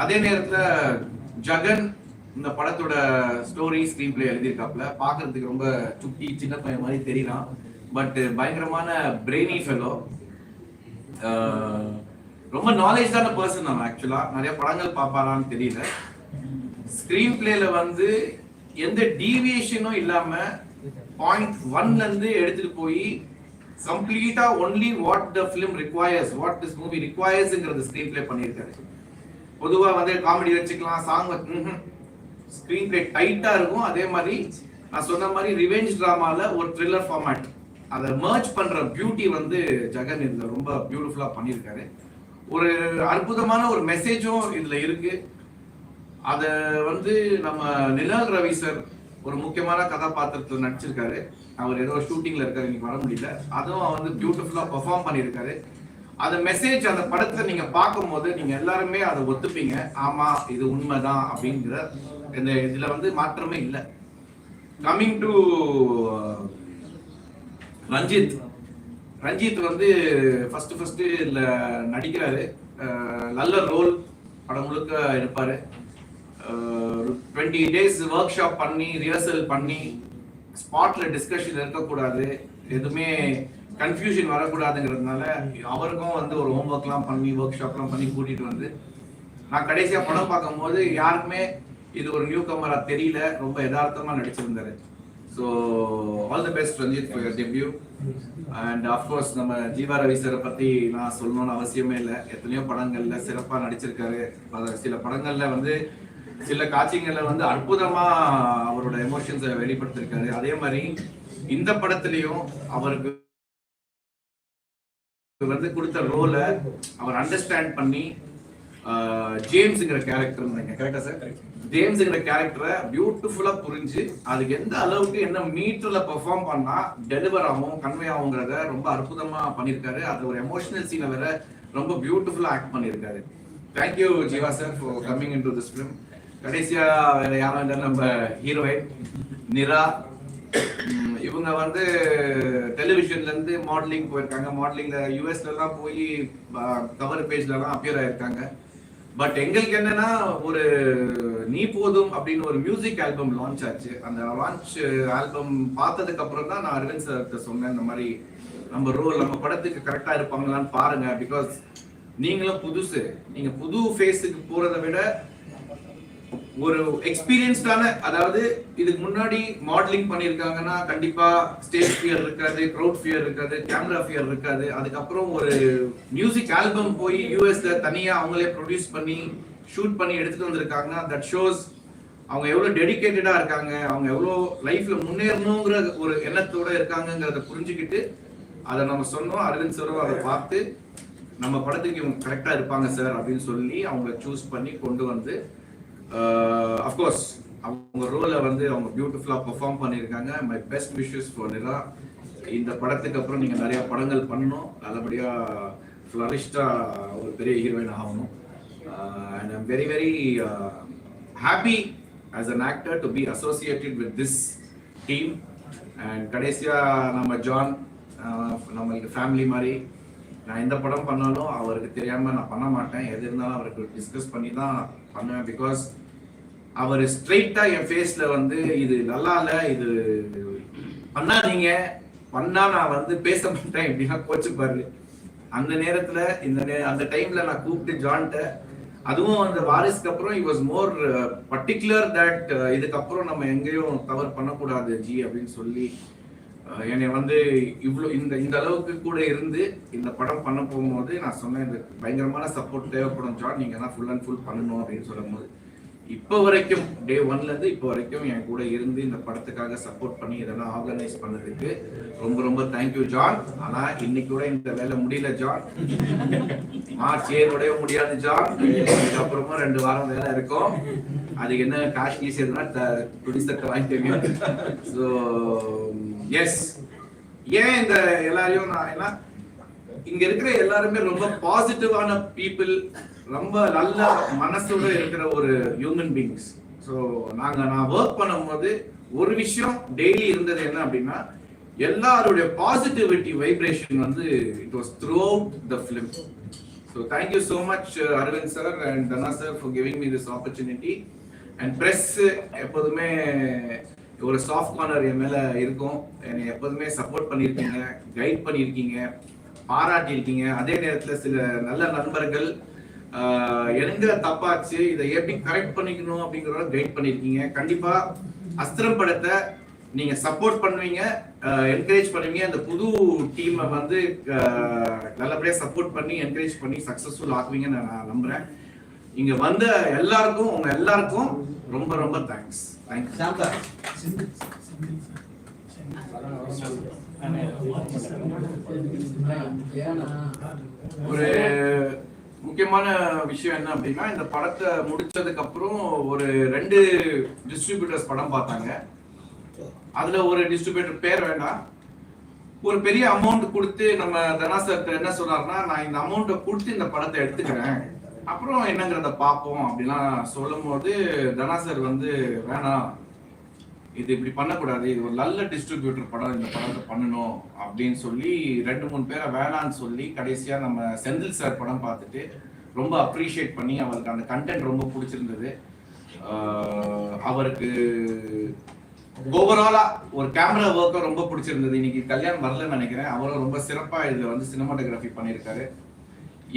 அதே நேரத்துல ஜகன் இந்த படத்தோட ஸ்டோரி ஸ்க்ரீன் பிளே எழுதியிருக்காப்ல பார்க்கறதுக்கு ரொம்ப சுட்டி சின்ன பையன் மாதிரி தெரியலாம் பட் பயங்கரமான பிரெய்னி ஃபெலோ ரொம்ப நாலேஜான பர்சன் அவன் ஆக்சுவலா நிறைய படங்கள் பார்ப்பாரான்னு தெரியல. ஸ்கிரீன் பிளேல வந்து எந்த டீவியேஷனும் இல்லாம பாயிண்ட் ஒன்ல இருந்து எடுத்துட்டு போய் கம்ப்ளீட்டா only what the film requires what this movie ரிக்வயர்ஸ்ங்கிறது screen play பண்ணியிருக்காரு. பொதுவா வந்து காமெடி வச்சுக்கலாம் சாங் ஸ்கிரீன் பிளே டைட்டா இருக்கும். அதே மாதிரி நான் சொன்ன மாதிரி ரிவெஞ்ச் டிராமால ஒரு த்ரில்லர் ஃபார்மேட் அதை மர்ச் பண்ற பியூட்டி வந்து ஜெகன் இதுல ரொம்ப பியூட்டிஃபுல்லா பண்ணியிருக்காரு. ஒரு அற்புதமான ஒரு மெசேஜும் இதுல இருக்கு. அதை வந்து நம்ம நிலால் ரவி சார் ஒரு முக்கியமான கதாபாத்திரத்தில் நடிச்சிருக்காரு. அவர் ஏதோ ஷூட்டிங்ல இருக்காரு இன்னைக்கு வர முடியல. அதுவும் வந்து பியூட்டிஃபுல்லா பெர்ஃபார்ம் பண்ணியிருக்காரு. அந்த மெசேஜ் அந்த படத்தை நீங்க பார்க்கும்போது நீங்க எல்லாருமே அதை ஒத்துப்பீங்க. ஆமா இது உண்மைதான் அப்படிங்கிற இந்த இதுல வந்து மாற்றமே இல்லை. Coming to Ranjith. ரஞ்சித் வந்து ஃபர்ஸ்ட் ஃபர்ஸ்ட் இதுல நடிக்கிறாரு. Uh, நல்ல ரோல் படம் முழுக்க இருப்பாரு டுவெண்ட்டி டேஸ் ஒர்க் ஷாப் பண்ணி ரிஹர்சல் பண்ணி ஸ்பாட்ல டிஸ்கஷன் இருக்கக்கூடாது. எதுவுமே கன்ஃபியூஷன் வரக்கூடாதுங்கிறதுனால அவருக்கும் வந்து ஒரு ஹோம் ஒர்க்லாம் பண்ணி ஒர்க் ஷாப்லாம் பண்ணி கூட்டிகிட்டு வந்து நான் கடைசியாக படம் பார்க்கும்போது யாருக்குமே இது ஒரு நியூ கமரா தெரியல ரொம்ப யதார்த்தமாக நடிச்சிருந்தாரு. So all the best Ranjith for your debut and of course நம்ம ஜீவா ரவி சாரை பற்றி நான் சொல்லணும்னு அவசியமே இல்லை. எத்தனையோ படங்களில் சிறப்பாக நடிச்சிருக்காரு. பல- சில படங்களில் வந்து சில காட்சிகளில் வந்து அற்புதமாக அவரோட எமோஷன்ஸை வெளிப்படுத்திருக்காரு. அதே மாதிரி இந்த படத்துலையும் அவருக்கு வந்து கொடுத்த ரோல அவர் அண்டர்ஸ்டாண்ட் பண்ணி ஜேம்ஸ்ங்கிற கேரக்டர் கரெக்டா சார் ஜேம்ஸ்ங்கிற கேரக்டரை பியூட்டிஃபுல்லா புரிஞ்சு அதுக்கு எந்த அளவுக்கு என்ன மீட்டர்ல பெர்ஃபார்ம் பண்ணா டெலிவர் ஆகும் கன்வே ஆகுங்கிறத ரொம்ப அற்புதமா பண்ணியிருக்காரு. அது ஒரு எமோஷனல் சீனை வேற ரொம்ப பியூட்டிஃபுல்லா ஆக்ட் பண்ணியிருக்காரு. Thank you Jeeva sir for coming in to this film கடைசியா வேற யாரும் இல்லை நம்ம ஹீரோயின் நிரா. இவங்க வந்து டெலிவிஷன்ல இருந்து மாடலிங் போயிருக்காங்க. மாடலிங்ல யூஎஸ்ல எல்லாம் போய் கவர் பேஜ்ல எல்லாம் அப்பியர் ஆயிருக்காங்க. பட் எங்களுக்கு என்னன்னா ஒரு நீ போதும் அப்படின்னு ஒரு மியூசிக் ஆல்பம் லான்ச் ஆச்சு. அந்த லான்ச் ஆல்பம் பார்த்ததுக்கு அப்புறம் தான் நான் அரவிந்த் சார் சொன்னேன் இந்த மாதிரி நம்ம ரோல் நம்ம படத்துக்கு கரெக்டா இருப்பாங்களான்னு பாருங்க. பிகாஸ் நீங்களும் புதுசு. நீங்க புது ஃபேஸுக்கு போறதை விட ஒரு எக்ஸ்பீரியன்ஸ்டான அதாவது இதுக்கு முன்னாடி மாடலிங் பண்ணியிருக்காங்கன்னா கண்டிப்பா ஸ்டேஜ் ஃபியர் இருக்காது க்ரௌட் ஃபியர் இருக்காது கேமரா ஃபியர் இருக்காது. அதுக்கப்புறம் ஒரு மியூசிக் ஆல்பம் போய் யூஎஸ்ல தனியா அவங்களே ப்ரொடியூஸ் பண்ணி ஷூட் பண்ணி எடுத்துட்டு வந்திருக்காங்கன்னா தட் ஷோஸ் அவங்க எவ்வளவு டெடிக்கேட்டடா இருக்காங்க அவங்க எவ்வளவு லைஃப்ல முன்னேறணுங்கிற ஒரு எண்ணத்தோட இருக்காங்கங்கிறத புரிஞ்சுக்கிட்டு அதை நம்ம சொன்னோம் அரவிந்த் சாரும் அதை பார்த்து நம்ம படத்துக்கு இவங்க கரெக்டா இருப்பாங்க சார் அப்படின்னு சொல்லி அவங்க சூஸ் பண்ணி கொண்டு வந்து Uh, அஃப்கோர்ஸ் அவங்க ரோலை வந்து அவங்க பியூட்டிஃபுல்லா பெர்ஃபார்ம் பண்ணியிருக்காங்க. My best wishes for Nila இந்த படத்துக்கு அப்புறம் நீங்க நிறைய படங்கள் பண்ணணும். நல்லபடியா ஃப்ளரிஷ்டாக ஒரு பெரிய ஹீரோயின் ஆகணும். And I'm very very happy as an actor to be associated with this team and கடைசியா நம்ம ஜான் நம்மளுக்கு ஃபேமிலி மாதிரி நான் எந்த படம் பண்ணாலும் அவருக்கு தெரியாம நான் பண்ண மாட்டேன். எது இருந்தாலும் அவருக்கு டிஸ்கஸ் பண்ணி தான் பண்ணுவேன் பிகாஸ் அவர் ஸ்ட்ரைட்டா என் ஃபேஸ்ல வந்து இது நல்லா இல்ல இது பண்ணாதீங்க. பண்ணா நான் வந்து பேச மாட்டேன். இப்படின்னா கோச்சுப்பாரு. அந்த நேரத்துல இந்த அந்த டைம்ல நான் கூப்பிட்டு ஜான்ட்ட அதுவும் அந்த வாரிஸ்க்கு அப்புறம் it was more particular that இதுக்கப்புறம் நம்ம எங்கேயும் தவறு பண்ணக்கூடாது ஜி அப்படின்னு சொல்லி uh, என்னை வந்து இவ்வளோ இந்த இந்த அளவுக்கு கூட இருந்து இந்த படம் பண்ண போகும்போது நான் சொன்னேன் இந்த பயங்கரமான சப்போர்ட் தேவைப்படும் ஜான் நீங்க தான் ஃபுல் அண்ட் ஃபுல் பண்ணணும் அப்படின்னு சொல்லும்போது. இப்போ வரைக்கும் டே ஒன்ல இருந்து இப்போ வரைக்கும் என் கூட இருந்து இந்த படத்துக்காக சப்போர்ட் பண்ணி இதெல்லாம் ஆர்கனைஸ் பண்ணதுக்கு ரொம்ப ரொம்ப தேங்க்யூ ஜான் ஆனா இன்னைக்கு கூட இந்த வேலை முடியல ஜான் மார்ச் ஏழோடய முடியாது ஜான் அதுக்கப்புறமா ரெண்டு வாரம் வேலை இருக்கும். அதுக்கு என்ன காசு கீஸ் எதுனா துடிசத்தை வாங்கிட்டு ஸோ எஸ் ஏன் இந்த எல்லாரையும் நான் என்ன இங்க இருக்கிற எல்லாருமே ரொம்ப பாசிட்டிவான பீப்புள் ரொம்ப நல்ல மனசோட இருக்கிற ஒரு ஹியூமன் பீங்ஸ் ஸோ நாங்கள் நான் ஒர்க் பண்ணும்போது ஒரு விஷயம் டெய்லி இருந்தது என்ன அப்படின்னா எல்லாருடைய பாசிட்டிவிட்டி வைப்ரேஷன் வந்து it was throughout the film so thank you so much Aravind sir and Dhana sir for giving me this opportunity and press எப்போதுமே ஒரு சாஃப்ட் கார்னர் என் மேலே இருக்கும். என்னை எப்போதுமே சப்போர்ட் பண்ணியிருக்கீங்க கைட் பண்ணியிருக்கீங்க பாராட்டியிருக்கீங்க. அதே நேரத்தில் சில நல்ல நண்பர்கள் எங்க தப்பாச்சு இதை எப்படி கரெக்ட் பண்ணிக்கணும் அப்படிங்கிறத கைட் பண்ணியிருக்கீங்க கண்டிப்பா அஸ்திரம் படத்தை நீங்க சப்போர்ட் பண்ணுவீங்க என்கரேஜ் பண்ணுவீங்க. அந்த புது டீமை வந்து நல்லபடியா சப்போர்ட் பண்ணி என்கரேஜ் பண்ணி சக்சஸ்ஃபுல் ஆக்குவீங்கன்னு நான் நம்புறேன். இங்க வந்த எல்லாருக்கும் உங்க எல்லாருக்கும் ரொம்ப ரொம்ப தேங்க்ஸ் தேங்க்ஸ் சாந்தா. ஒரு முக்கியமான விஷயம் என்ன அப்படின்னா இந்த படத்தை முடிச்சதுக்கு அப்புறம் ஒரு ரெண்டு டிஸ்ட்ரிபியூட்டர்ஸ் படம் பார்த்தாங்க. அதுல ஒரு டிஸ்ட்ரிபியூட்டர் பேர் வேண்டாம். ஒரு பெரிய அமௌண்ட் கொடுத்து நம்ம தனா என்ன சொன்னார்னா நான் இந்த அமௌண்ட்டை கொடுத்து இந்த படத்தை எடுத்துக்கிறேன். அப்புறம் என்னங்கிறத பார்ப்போம் அப்படிலாம் சொல்லும் போது தனாசர் வந்து வேணாம். இது இப்படி பண்ணக்கூடாது இது ஒரு நல்ல டிஸ்ட்ரிபியூட்டர் படம் இந்த படத்தை பண்ணணும் அப்படின்னு சொல்லி ரெண்டு மூணு பேரை வேணான்னு சொல்லி கடைசியா நம்ம செந்தில் சார் படம் பார்த்துட்டு ரொம்ப அப்ரிஷியேட் பண்ணி அவருக்கு அந்த கண்டென்ட் ரொம்ப பிடிச்சிருந்தது. அவருக்கு ஓவராலா ஒரு கேமரா ஒர்க்கும் ரொம்ப பிடிச்சிருந்தது. இன்னைக்கு கல்யாணம் வரலன்னு நினைக்கிறேன். அவரும் ரொம்ப சிறப்பா இதுல வந்து சினிமாட்டோகிராஃபி பண்ணியிருக்காரு.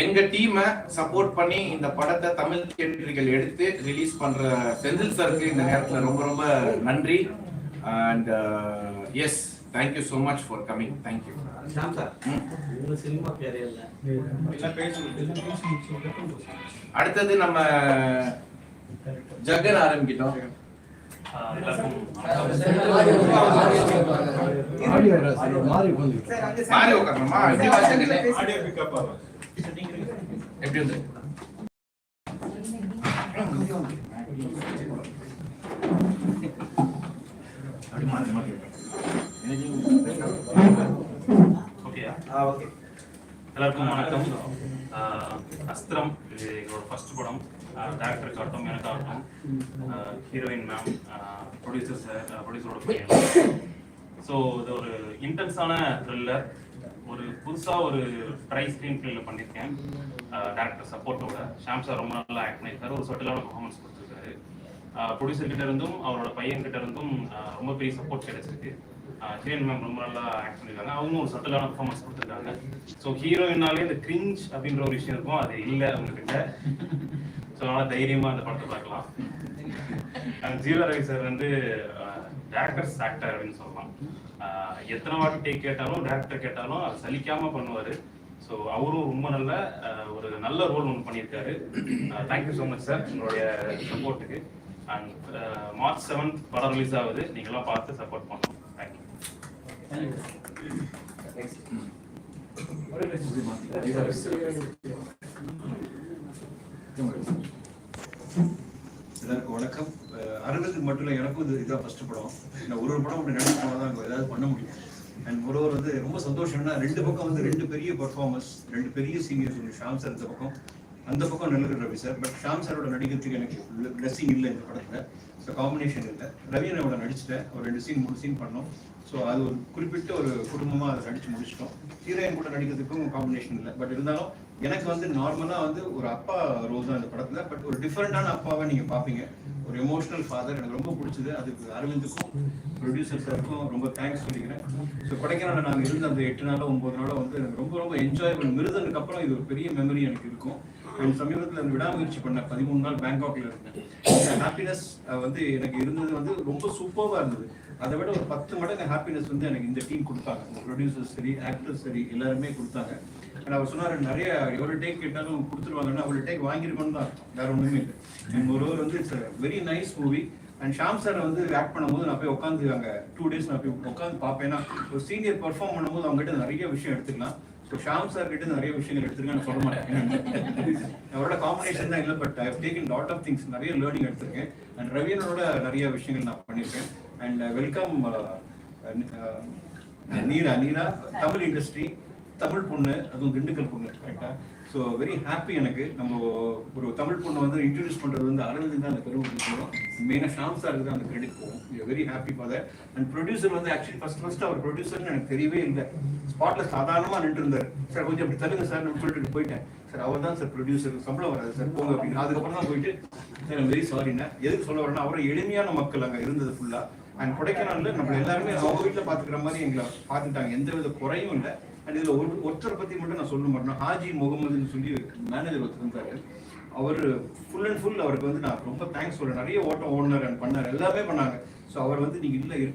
எங்க டீமை சப்போர்ட் பண்ணி இந்த படத்தை தமிழ் தியேட்டர்கள் எடுத்து ரிலீஸ் பண்ற செந்தில் சாருக்கு இந்த நேரத்துல ரொம்ப ரொம்ப நன்றி. And yes thank you so much for coming thank you அடுத்தது நம்ம ஜகன் ஆரம்பிக்கிட்டோம். மாறி உட்காரணுமா? எப்படி வந்து? எல்லாருக்கும் வணக்கம். ஆஹ் அஸ்திரம் இது எங்களோட ஃபர்ஸ்ட் படம். டேரக்டருக்கு ஆகட்டும் எனக்காகட்டும் ஹீரோயின் மேம் ப்ரொடியூசர் சார் ப்ரொடியூசரோட பையன் ஸோ இது ஒரு இன்டென்ஸான த்ரில்லர் ஒரு புதுசாக ஒரு ட்ரை ஸ்க்ரீன் பிளேல பண்ணியிருக்கேன் டேரக்டர் சப்போர்ட்டோட ஷாம் சார் ரொம்ப நல்லா ஆக்ட் பண்ணியிருக்காரு ஒரு சட்டிலான பர்ஃபார்மன்ஸ் கொடுத்துருக்காரு. ப்ரொடியூசர் கிட்ட இருந்தும் அவரோட பையன் கிட்ட இருந்தும் ரொம்ப பெரிய சப்போர்ட் கிடைச்சிருக்கு. ஹீரோயின் மேம் ரொம்ப நல்லா ஆக்ட் பண்ணிருக்காங்க. அவங்க ஒரு சட்டிலான பர்ஃபார்மன்ஸ் கொடுத்துருக்காங்க. ஸோ ஹீரோயினாலே இந்த கிரிஞ்ச் அப்படின்ற ஒரு விஷயம் இருக்கும். அது இல்லை அவங்க கிட்ட ஸோ அதனால தைரியமா அந்த படத்தை பார்க்கலாம். ஜீவா ரவி சார் வந்து டேரக்டர்ஸ் ஆக்டர் அப்படின்னு சொல்லலாம். எத்தனை வாட்டி டேக் கேட்டாலும் டேரக்டர் கேட்டாலும் அது சலிக்காம பண்ணுவாரு. ஸோ அவரும் ரொம்ப நல்ல ஒரு நல்ல ரோல் ஒன்று பண்ணியிருக்காரு. தேங்க்யூ ஸோ மச் சார் உங்களுடைய சப்போர்ட்டுக்கு அண்ட் மார்ச் செவன்த் படம் ரிலீஸ் ஆகுது. நீங்களாம் பார்த்து சப்போர்ட் பண்ணணும். தேங்க்யூ எல்லாருக்கும் வணக்கம். அஹ் மட்டும் இல்லை எனக்கும் இது இதான் ஃபர்ஸ்ட் படம். நான் ஒரு ஒரு படம் அப்படி நடிச்சு போனால் தான் ஏதாவது பண்ண முடியும். அண்ட் ஒரு வந்து ரொம்ப சந்தோஷம்னா ரெண்டு பக்கம் வந்து ரெண்டு பெரிய பர்ஃபார்மன்ஸ் ரெண்டு பெரிய சீனியர்ஸ் ஷாம் சார் இந்த பக்கம். அந்த பக்கம் நல்ல ரவி சார் பட் ஷாம் சாரோட நடிக்கிறதுக்கு எனக்கு பிளஸ்ஸிங் இல்லை இந்த படத்தில். ஸோ காம்பினேஷன் இல்லை. ரவி அவட நடிச்சிட்டேன். ஒரு ரெண்டு சீன் மூணு சீன் பண்ணோம். ஸோ அது ஒரு குறிப்பிட்ட ஒரு குடும்பமாக அதை நடிச்சு முடிச்சிட்டோம். ஹீரோயின் கூட நடிக்கிறதுக்கும் காம்பினேஷன் இல்லை. பட் இருந்தாலும் எனக்கு வந்து நார்மலாக வந்து ஒரு அப்பா ரோல் தான் இந்த படத்தில் பட் ஒரு டிஃப்ரெண்டான அப்பாவை நீங்கள் பார்ப்பீங்க. ஒரு எமோஷனல் ஃபாதர் எனக்கு ரொம்ப பிடிச்சது. அதுக்கு அரவிந்துக்கும் ப்ரொடியூசர் சாருக்கும் ரொம்ப தேங்க்ஸ் சொல்லிக்கிறேன். ஸோ கொடைக்கானல் நாங்கள் இருந்த அந்த எட்டு நாளோ ஒன்பது நாளோ வந்து எனக்கு ரொம்ப ரொம்ப என்ஜாயபிள் மிருதனுக்கு அப்புறம் இது ஒரு பெரிய மெமரி எனக்கு இருக்கும். சமீபத்தில் அந்த விடாமுயற்சி பண்ணேன் பதிமூணு நாள் பேங்காக்ல இருந்தேன். ஹாப்பினஸ் வந்து எனக்கு இருந்தது வந்து ரொம்ப சூப்பராக இருந்தது. அதை விட ஒரு பத்து மடங்கு ஹாப்பினஸ் வந்து எனக்கு இந்த டீம் கொடுத்தாங்க. இந்த ப்ரொடியூசர்ஸ் சரி ஆக்டர்ஸ் சரி எல்லாருமே கொடுத்தாங்க. And அவர் சொன்னார் நிறைய எவ்வளோ டேக் கேட்டாலும் கொடுத்துருவாங்கன்னா அவ்வளோ டேக் வாங்கியிருக்கோன்னு தான். வேற ஒன்றுமே இல்லை. அண்ட் ஒருவர் வந்து it's very nice movie and Sham sir வந்து ஆக்ட் பண்ணும்போது நான் போய் உட்காந்து அங்கே டூ டேஸ் நான் போய் உட்காந்து பார்ப்பேன். ஒரு சீனியர் பெர்ஃபார்ம் பண்ணும்போது அவங்ககிட்ட நிறைய விஷயம் எடுத்துக்கலாம். ஸோ ஷாம் சார் கிட்ட நிறைய விஷயங்கள் எடுத்திருக்கேன் நான் சொல்ல மாட்டேன். அவரோட காம்பினேஷன் தான் இல்லை but I taken lot of things நிறைய லேர்னிங் எடுத்திருக்கேன். அண்ட் ரவியனோட நிறைய விஷயங்கள் நான் பண்ணியிருக்கேன். Uh, uh, uh, and welcome Neera Neera Tamil industry Tamil பொண்ணு அதுவும் திண்டுக்கல் பொண்ணு கரெக்டா ஸோ வெரி ஹாப்பி எனக்கு. நம்ம ஒரு தமிழ் பொண்ணை வந்து இன்ட்ரடியூஸ் பண்ணுறது வந்து அரவிந்த் தான் அந்த பெருமை கொடுக்கணும் மெயினாக ஷாம் சாருக்கு தான் அந்த கிரெடிட் போகும். Very happy for that and producer வந்து ஆக்சுவலி ஃபர்ஸ்ட் ஃபர்ஸ்ட் அவர் ப்ரொடியூசர்னு எனக்கு தெரியவே இல்லை. ஸ்பாட்டில் சாதாரணமாக நின்று இருந்தார் சார் கொஞ்சம் அப்படி தருங்க சார் நான் சொல்லிட்டு போயிட்டேன். சார் அவர் தான் சார் ப்ரொடியூசர் சம்பளம் வராது சார் போங்க அப்படின்னு. அதுக்கப்புறம் தான் போயிட்டு சார் வெரி சாரிண்ணா எதுக்கு சொல்ல வரேன்னா அவரை எளிமையான மக்கள் அங்கே இருந்தது ஃபுல்லாக அண்ட் கொடைக்கானல்ல நம்ம எல்லாருமே அவங்க வீட்டில் பார்த்துக்கிற மாதிரி எங்களை பார்த்துட்டாங்க எந்த வித குறையும் இல்லை. அண்ட் இதில் ஒரு ஒருத்தரை பற்றி மட்டும் நான் சொல்ல மாட்டேன் ஹாஜி முகமதுன்னு சொல்லி மேனேஜர் ஒருத்தர் இருந்தாரு. அவர் ஃபுல் அண்ட் ஃபுல் அவருக்கு வந்து நான் ரொம்ப தேங்க்ஸ் சொல்கிறேன் நிறைய ஓட்டம் ஓடினார் அண்ட் பண்ணார். எல்லாமே பண்ணாங்க. ஸோ அவர் வந்து நீங்கள் இல்லை இருக்க